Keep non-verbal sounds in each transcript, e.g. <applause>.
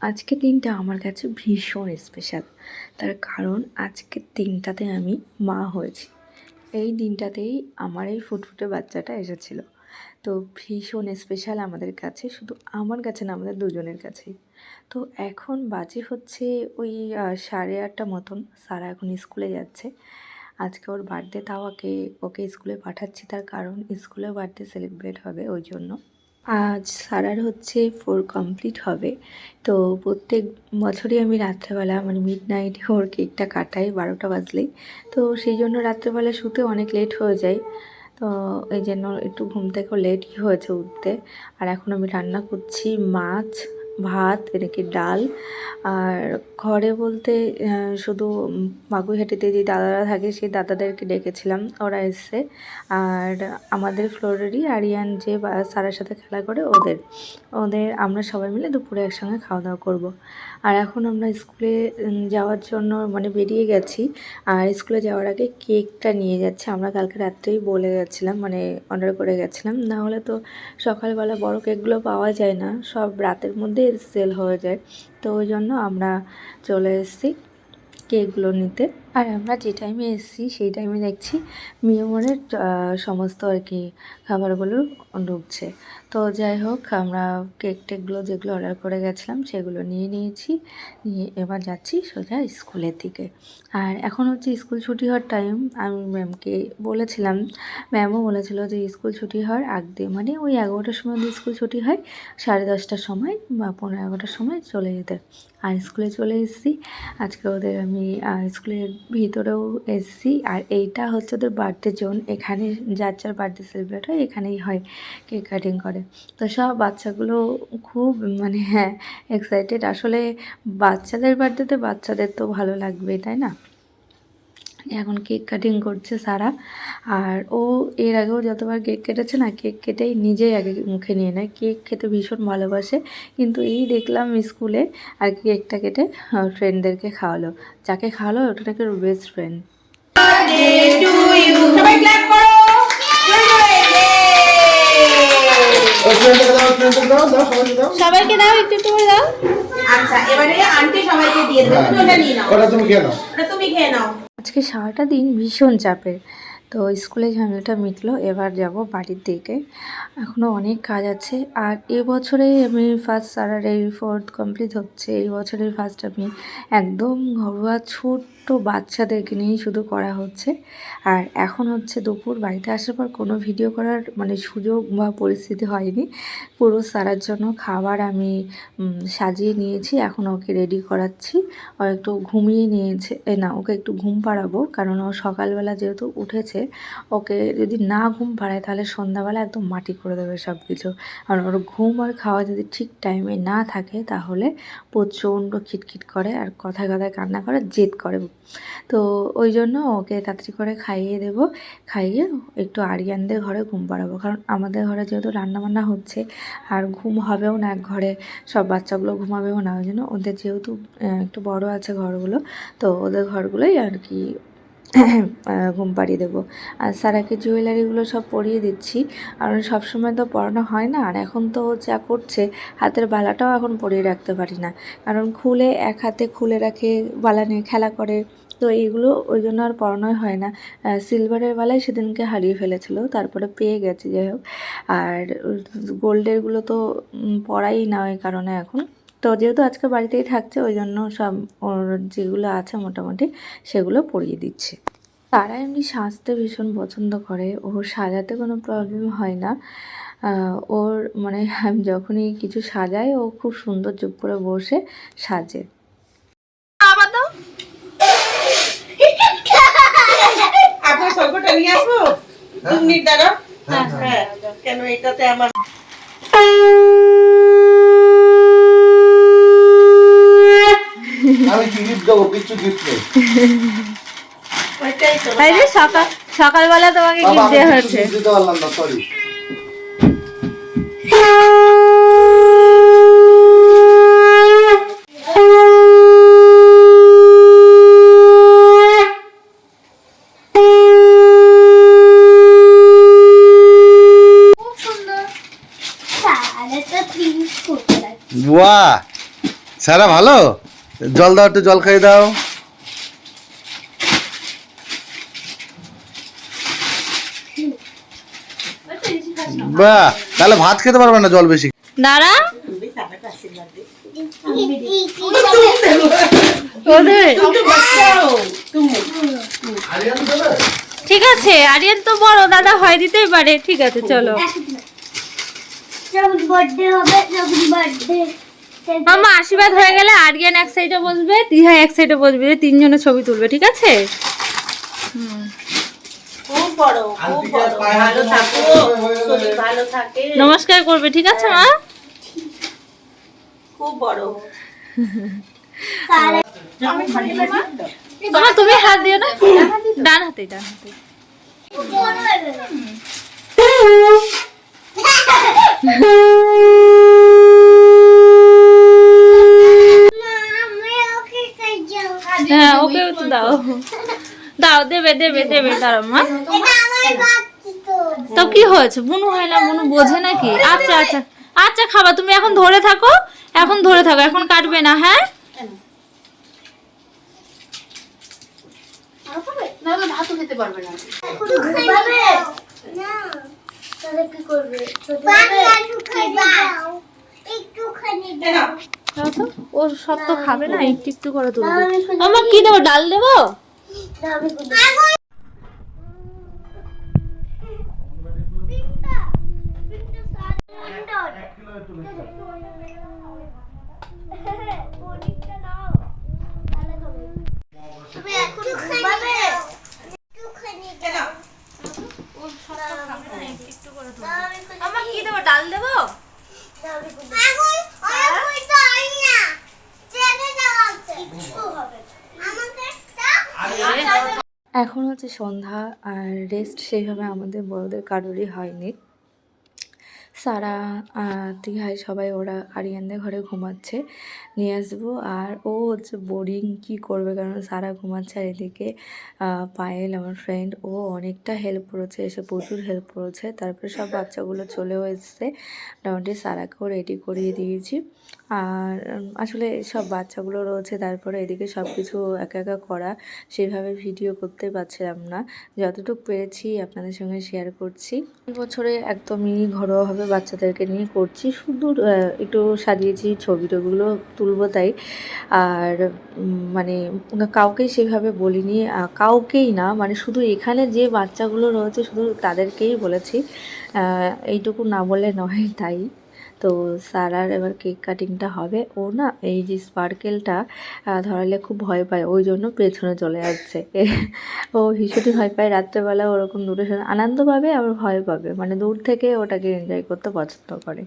আজকে দিনটা আমার কাছে ভীষণ স্পেশাল তার কারণ আজকের দিনটাতে আমি মা হয়েছি। এই দিনটাতেই আমার এই ফুটফুটে বাচ্চাটা এসেছিল। তো ভীষণ স্পেশাল আমাদের কাছে, শুধু আমার কাছে না, আমাদের দুজনের কাছেই। তো এখন বাজে হচ্ছে ওই সাড়ে আটটা মতন। সারা এখন স্কুলে যাচ্ছে। আজকে ওর বার্থডে তাও ওকে ওকে স্কুলে পাঠাচ্ছি। তার কারণ স্কুলে বার্থডে সেলিব্রেট হবে ওই জন্য। আজ সারার হচ্ছে ফোর কমপ্লিট হবে। তো প্রত্যেক বছরই আমি রাত্রেবেলা মানে মিড নাইট ওর কেকটা কাটাই, বারোটা বাজলেই। তো সেই জন্য রাত্রেবেলা শুতে অনেক লেট হয়ে যায়। তো এই জন্য একটু ঘুম থেকেও লেটই হয়েছে উঠতে। আর এখন আমি রান্না করছি মাছ। ভাত, এদিকে ডাল। আর ঘরে বলতে শুধু বাগুইহাটিতে যে দাদারা থাকে, সেই দাদাদেরকে ডেকেছিলাম। ওরা এসছে। আর আমাদের ফ্লোরেরই আরিয়ান যে স্যারের সাথে খেলা করে, ওদের। ওদের আমরা সবাই মিলে দুপুরে একসঙ্গে খাওয়া দাওয়া করব। আর এখন আমরা স্কুলে যাওয়ার জন্য মানে বেরিয়ে গেছি। আর স্কুলে যাওয়ার আগে কেকটা নিয়ে যাচ্ছে। আমরা কালকে রাত্রেই বলে গেছিলাম মানে অর্ডার করে গেছিলাম। না হলে তো সকালবেলা বড় কেকগুলো পাওয়া যায় না। সব রাতের মধ্যে সেল হয়ে যায়। তো ওই জন্য আমরা চলে এসেছি কেকগুলো নিতে। আর আমরা যে টাইমে এসেছি, সেই টাইমে দেখছি মিয়মনের সমস্ত আর কি খাবারগুলো ঢুকছে তো যাই হোক, আমরা কেক টেকগুলো যেগুলো অর্ডার করে গেছিলাম, সেগুলো নিয়ে নিয়েছি। নিয়ে এবার যাচ্ছি সোজা স্কুলের দিকে। আর এখন হচ্ছে স্কুল ছুটি হওয়ার টাইম আমি ম্যামকে বলেছিলাম ম্যামও বলেছিল যে স্কুল ছুটি হওয়ার আগ দিয়ে মানে ওই এগারোটার সময় যদি স্কুল ছুটি হয়, সাড়ে দশটার সময় বা পনেরো এগারোটার সময় চলে যেতে। আর স্কুলে চলে এসেছি। আজকে ওদের আমি স্কুলের ভিতরেও এসছি। আর এইটা হচ্ছে ওদের বার্থডে জোন এখানে যার যার বার্থডে সেলিব্রেট হয়, এখানেই হয় কেক কাটিং করে। তো সব বাচ্চাগুলো খুব মানে হ্যাঁ এক্সাইটেড আসলে বাচ্চাদের বার্থডেতে বাচ্চাদের তো ভালো লাগবে তাই না? এখন কেক কাটিং করছে সারা। আর ও এর আগেও যতবার কেক কেটেছে না কেক কেটেই নিজেই আগে মুখে নিয়ে নেয়। কেক খেতে ভীষণ ভালোবাসে। কিন্তু এই দেখলাম স্কুলে আর কি কেকটা কেটে ফ্রেন্ডদেরকে খাওয়ালো। যাকে খাওয়ালো ওটা নাকি বেস্ট ফ্রেন্ড সবাইকে দাও। সবাইকে দাও একটু একটু করে দাও। আচ্ছা এবারে আন্টি সবাইকে দিয়ে দেবে। তুমি ওটা নিয়ে নাও। ওটা তুমি খেয়ে নাও। ওটা তুমি খেয়ে নাও। আজকে সারাটা দিন ভীষণ চাপের। তো স্কুলে ঝামেলাটা মিটলো, এবার যাব বাড়ির দিকে। এখনও অনেক কাজ আছে। আর এবছরে আমি ফার্স্ট এই ফোর্থ কমপ্লিট হচ্ছে। এই বছরের ফার্স্ট আমি একদম ঘরোয়া ছোট্ট বাচ্চাদেরকে নিয়েই শুধু করা হচ্ছে। আর এখন হচ্ছে দুপুর, বাড়িতে আসার পর কোনো ভিডিও করার মানে সুযোগ বা পরিস্থিতি হয়নি। পুরো সারার জন্য খাবার আমি সাজিয়ে নিয়েছি। এখন ওকে রেডি করাচ্ছি। ও একটু ঘুমিয়ে নিয়েছে, এ না, ওকে একটু ঘুম পাড়াবো। কারণ ও সকালবেলা যেহেতু উঠেছে, ওকে যদি না ঘুম পাড়ায় তাহলে সন্ধ্যাবেলা একদম মাটি করে দেবে সব কিছু আর ওর ঘুম আর খাওয়া যদি ঠিক টাইমে না থাকে, তাহলে প্রচণ্ড খিটখিট করে আর কথায় কথায় কান্না করে, জেদ করে তো ওই জন্য ওকে তাড়াতাড়ি করে খাইয়ে দেব। খাইয়ে একটু আরিয়ানদের ঘরে ঘুম পাড়াবো। কারণ আমাদের ঘরে যেহেতু রান্নাবান্না হচ্ছে, আর ঘুম হবেও না এক ঘরে, সব বাচ্চাগুলো ঘুমাবেও না। ওই জন্য ওদের যেহেতু একটু বড় আছে ঘরগুলো, তো ওদের ঘরগুলোই আর কি ঘুম পাড়িয়ে দেবো। আর সারাকে জুয়েলারিগুলো সব পরিয়ে দিচ্ছি। আর সবসময় তো পরানো হয় না। আর এখন তো যা করছে, হাতের বালাটাও এখন পরিয়ে রাখতে পারি না। কারণ খুলে, এক হাতে খুলে রাখে, বালা নিয়ে খেলা করে। তো এইগুলো ওই জন্য আর পরানোই হয় না। সিলভারের বালাই সেদিনকে হারিয়ে ফেলেছিল, তারপরে পেয়ে গেছে, যাই হোক। আর গোল্ডেরগুলো তো পরাই না ওই কারণে এখন। তো যেহেতু আজকে বাড়িতেই থাকছে ওই জন্য সব ওর যেগুলো আছে মোটামুটি সেগুলো পরিয়ে দিচ্ছে। তারা এমনি সাজতে ভীষণ পছন্দ করে। ও সাজাতে কোনো প্রবলেম হয় না। ওর মানে আমি <laughs> যখনই কিছু সাজাই ও খুব সুন্দর চুপ করে বসে সাজে। আবার আপনার সর্বটা নিয়ে আসব? দু দাঁড়াও হ্যাঁ কেন এটাতে আমার আমি কি গিফট দেবো? কিছু গিফট নেই। ওইটাই যে সকাল সকালবেলা তোমাকে গিফট দেওয়া হয়েছে gift দিতে পারলাম না সরি বাহ! ভালো? জল দাও একটু জল খাইয়ে দাও। বাহ তাহলে ভাত খেতে পারবে না জল বেশি। দাঁড়া। ঠিক আছে আরিয়ান তো বড় দাদা হয় দিতেই পারে। ঠিক আছে চলো। বার্থডে হবে বার্থডে মামা আশীর্বাদ হয়ে গেলে আরিয়ান এক সাইডে বসবে দিহা এক সাইডে বসবে তিনজনের ছবি তুলবে ঠিক আছে? খুব বড় খুব বড়। ভালো থাকো শরীর ভালো থাকে। নমস্কার করবে ঠিক আছে মা? খুব বড়। মামা তুমি হাত দিও না? ডান হাতে ডান হাতে আমি ওকে খাই যাও হ্যাঁ ওকে তো দাও। দাও। দেবে দেবে দেবে দাঁড়াও মা। এটা আমার বাচ্চা তো তো কি হয়েছে? বুনু হয় না বুনু বোঝে নাকি? আচ্ছা আচ্ছা আচ্ছা খাবা তুমি এখন ধরে থাকো এখন ধরে থাকো এখন কাটবে না হ্যাঁ? খাবে না। তাহলে কি করবে একটুখানি। ও সব তো খাবে না একটু একটু করে তুলবে আমার কি দেবো? ডাল দেবো? আমার কি দেবো? ডাল দেবো? এখন হচ্ছে সন্ধ্যা আর রেস্ট সেইভাবে আমাদের বড়দের কারোরই হয়নি। সারা দীঘায় সবাই ওরা আরিয়ানদের ঘরে ঘুমাচ্ছে। নিয়ে আসব। আর ও হচ্ছে বোরিং কি করবে? কারণ সারা ঘুমাচ্ছে আর এদিকে পায়েল আমার ফ্রেন্ড ও অনেকটা হেল্প করেছে, এসে প্রচুর হেল্প করেছে। তারপরে সব বাচ্চাগুলো চলেও এসছে। মোটামুটি সারাকেও রেডি করিয়ে দিয়েছি। আর আসলে সব বাচ্চাগুলো রয়েছে। তারপরে এদিকে সব কিছু একা একা করা, সেভাবে ভিডিও করতে পারছিলাম না। যতটুকু পেরেছি আপনাদের সঙ্গে শেয়ার করছি। বছরে একদমই ঘরোয়াভাবে বাচ্চাদেরকে নিয়ে করছি। সুন্দর একটু সাজিয়েছি ছবি টবিগুলো তুলব তাই। আর মানে কাউকেই সেভাবে বলিনি কাউকেই না মানে শুধু এখানে যে বাচ্চাগুলো রয়েছে, শুধু তাদেরকেই বলেছি। এইটুকু না বলে নয় তাই। তো সারার এবার কেক কাটিংটা হবে। ও না এই যে স্পার্কেলটা ধরালে খুব ভয় পায়, ওই জন্য পেছনে চলে যাচ্ছে। ও ভীষণই ভয় পায়। রাত্রেবেলা ওরকম দূরে আনন্দ পাবে, আবার ভয় পাবে। মানে দূর থেকে ওটাকে এনজয় করতে পছন্দ করে।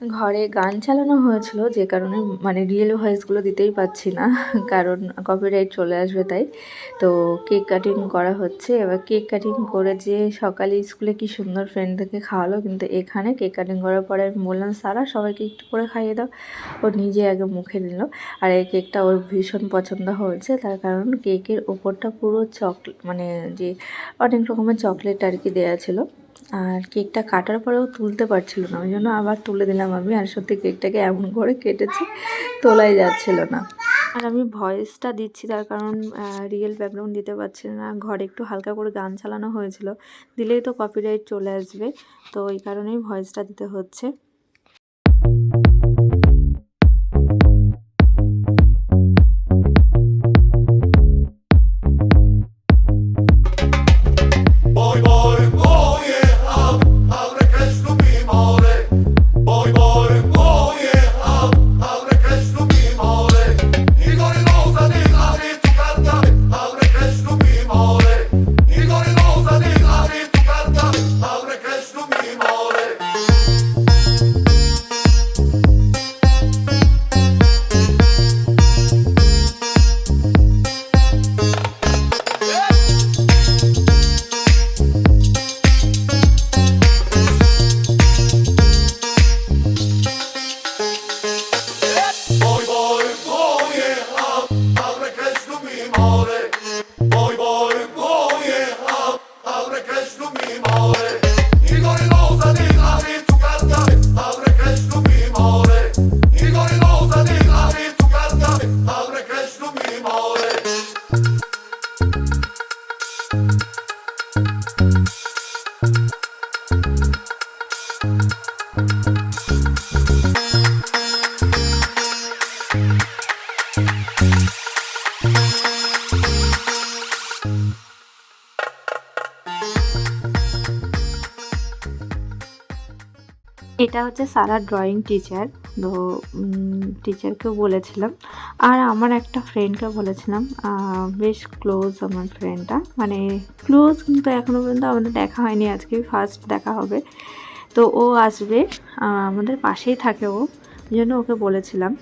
ঘরে গান চালানো হয়েছিল, যে কারণে মানে রিয়েল ভয়েসগুলো দিতেই পাচ্ছি না, কারণ কপিরাইট চলে আসবে তাই। তো কেক কাটিং করা হচ্ছে, এবার কেক কাটিং করে যে সকালে স্কুলে কি সুন্দর ফ্রেন্ডদেরকে খাওয়ালো, কিন্তু এখানে কেক কাটিং করার পরে আমি বললাম, সারা, সবাইকে একটু করে খাইয়ে দাও। ও নিজে আগে মুখে নিল আর এই কেকটা ওর ভীষণ পছন্দ হয়েছে, তার কারণ কেকের ওপরটা পুরো চকলেট মানে যে অনেক রকমের চকলেট আর কি দেওয়া ছিল। আর কেকটা কাটার পরেও তুলতে পারছিল না, ওই জন্য আবার তুলে দিলাম আমি। আর সত্যি কেকটাকে এমন করে কেটেছি, তোলাই যাচ্ছিল না। আর আমি ভয়েসটা দিচ্ছি, তার কারণ রিয়েল ব্যাকগ্রাউন্ড দিতে পারছি না। ঘরে একটু হালকা করে গান চালানো হয়েছিল, দিলেই তো কপিরাইট চলে আসবে। তো এই কারণেই ভয়েসটা দিতে হচ্ছে। এটা হচ্ছে সারা ড্রয়িং টিচার তো টিচারকেও বলেছিলাম। আর আমার একটা ফ্রেন্ডকে বলেছিলাম বেশ ক্লোজ আমার ফ্রেন্ডটা মানে ক্লোজ কিন্তু এখনও পর্যন্ত আমাদের দেখা হয়নি আজকে ফার্স্ট দেখা হবে। তো ও আসবে আমাদের পাশেই থাকে ও। জন্য ওকে বলেছিলাম।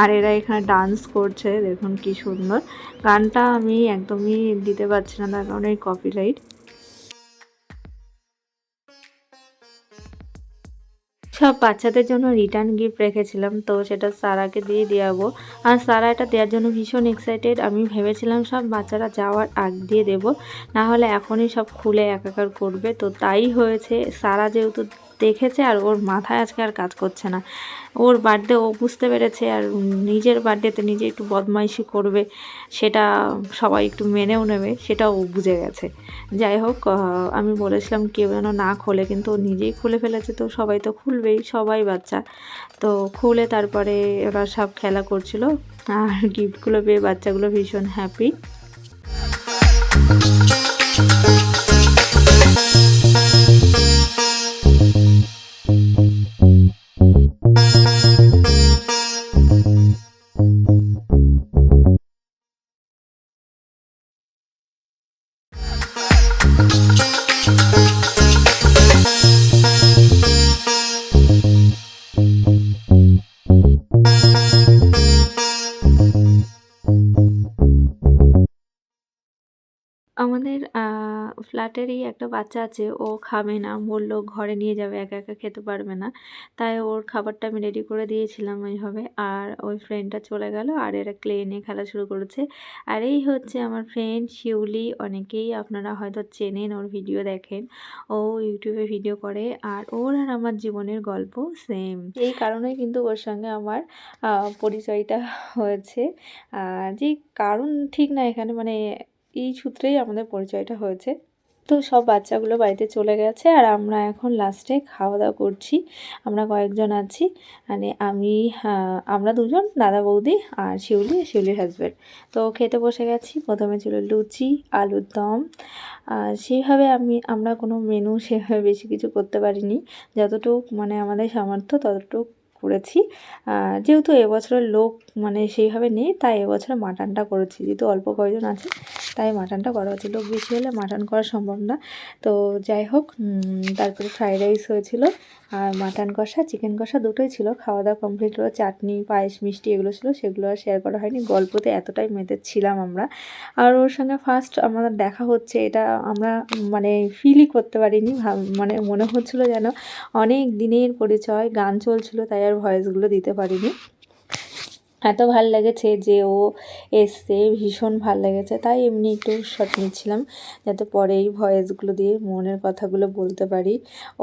আর এরা এখানে ডান্স করছে, দেখুন কি সুন্দর। গানটা আমি একদমই দিতে পারছি না, তার কারণে কপিরাইট সব বাচ্চাদের জন্য রিটার্ন গিফট রেখেছিলাম, তো সেটা সারাকে দিয়ে দেওয়াবো আর সারা এটা দেওয়ার জন্য ভীষণ এক্সাইটেড আমি ভেবেছিলাম সব বাচ্চারা যাওয়ার আগ দিয়ে দেবো নাহলে এখনই সব খুলে একাকার করবে। তো তাই হয়েছে, সারা যেহেতু দেখেছে আর ওর মাথায় আজকে আর কাজ করছে না। ওর বার্থডে ও বুঝতে পেরেছে আর নিজের বার্থডেতে নিজে একটু বদমাইশি করবে, সেটা সবাই একটু মেনেও নেবে, সেটাও ও বুঝে গেছে। যাই হোক আমি বলেছিলাম কেউ যেন না খোলে, কিন্তু ও নিজেই খুলে ফেলেছে তো সবাই তো খুলবেই, সবাই বাচ্চা। তো খুলে তারপরে ওরা সব খেলা করছিল, আর গিফটগুলো পেয়ে বাচ্চাগুলো ভীষণ হ্যাপি ফ্ল্যাটেরই একটা বাচ্চা আছে, ও খাবে না। বলল, ঘরে নিয়ে যাবে, একা একা খেতে পারবে না। তাই ওর খাবারটা আমি রেডি করে দিয়েছিলাম ওইভাবে। আর ওই ফ্রেন্ডটা চলে গেল, আর এরা ক্লে নিয়ে খেলা শুরু করেছে। আর এই হচ্ছে আমার ফ্রেন্ড শিউলি। অনেকেই আপনারা হয়তো চেনেন, ওর ভিডিও দেখেন। ও ইউটিউবে ভিডিও করে, আর ওর আর আমার জীবনের গল্প সেম এই কারণেই কিন্তু ওর সঙ্গে আমার পরিচয়টা হয়েছে। যে কারণ ঠিক না এখানে মানে এই সূত্রেই আমাদের পরিচয়টা হয়েছে। তো সব বাচ্চাগুলো বাড়িতে চলে গেছে আর আমরা এখন লাস্টে খাওয়া দাওয়া করছি। আমরা কয়েকজন আছি মানে আমি আমরা দুজন, দাদা বৌদি আর শিউলি, শিউলির হাজব্যান্ড তো খেতে বসে গেছি, প্রথমে ছিল লুচি, আলুর দম। আর সেইভাবে আমি, আমরা কোনো মেনু সেভাবে বেশি কিছু করতে পারিনি। যতটুক মানে আমাদের সামর্থ্য, ততটুক করেছি। যেহেতু এবছরের লোক মানে সেইভাবে নেই, তাই এবছর মাটনটা করেছি। যেহেতু অল্প কয়জন আছে, তাই মাটনটা করা হচ্ছে লোক বেশি হলে মাটন করা সম্ভব না। তো যাই হোক তারপরে ফ্রাইড রাইস হয়েছিল আর মাটন কষা, চিকেন কষা দুটোই ছিল। খাওয়া দাওয়া কমপ্লিট হলো, চাটনি, পায়েস, মিষ্টি এগুলো ছিল, সেগুলো আর শেয়ার করা হয়নি। গল্পতে এতটাই মেতে ছিলাম আমরা। আর ওর সঙ্গে ফার্স্ট আমাদের দেখা হচ্ছে, এটা আমরা মানে ফিলই করতে পারিনি মানে মনে হচ্ছিল যেন অনেক দিনের পরিচয়, গান চলছিল, তাই ভয়েসগুলো দিতে পারিনি। এত ভালো লেগেছে যে ও এসছে, ভীষণ ভালো লেগেছে। তাই এমনি একটু শট নিচ্ছিলাম যাতে পরে এই ভয়েসগুলো দিয়ে মনের কথাগুলো বলতে পারি।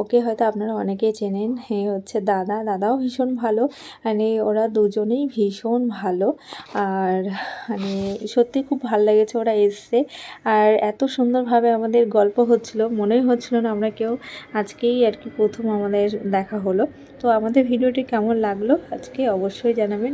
ওকে হয়তো আপনারা অনেকেই চেনেন, হে হচ্ছে দাদা। দাদাও ভীষণ ভালো। মানে ওরা দুজনেই ভীষণ ভালো। আর মানে সত্যি খুব ভালো লেগেছে ওরা এসছে। আর এত সুন্দরভাবে আমাদের গল্প হচ্ছিল, মনেই হচ্ছিল না আমরা কেউ আজকেই আর কি প্রথম আমাদের দেখা হলো। তো আমাদের ভিডিওটি কেমন লাগল আজকে অবশ্যই জানাবেন।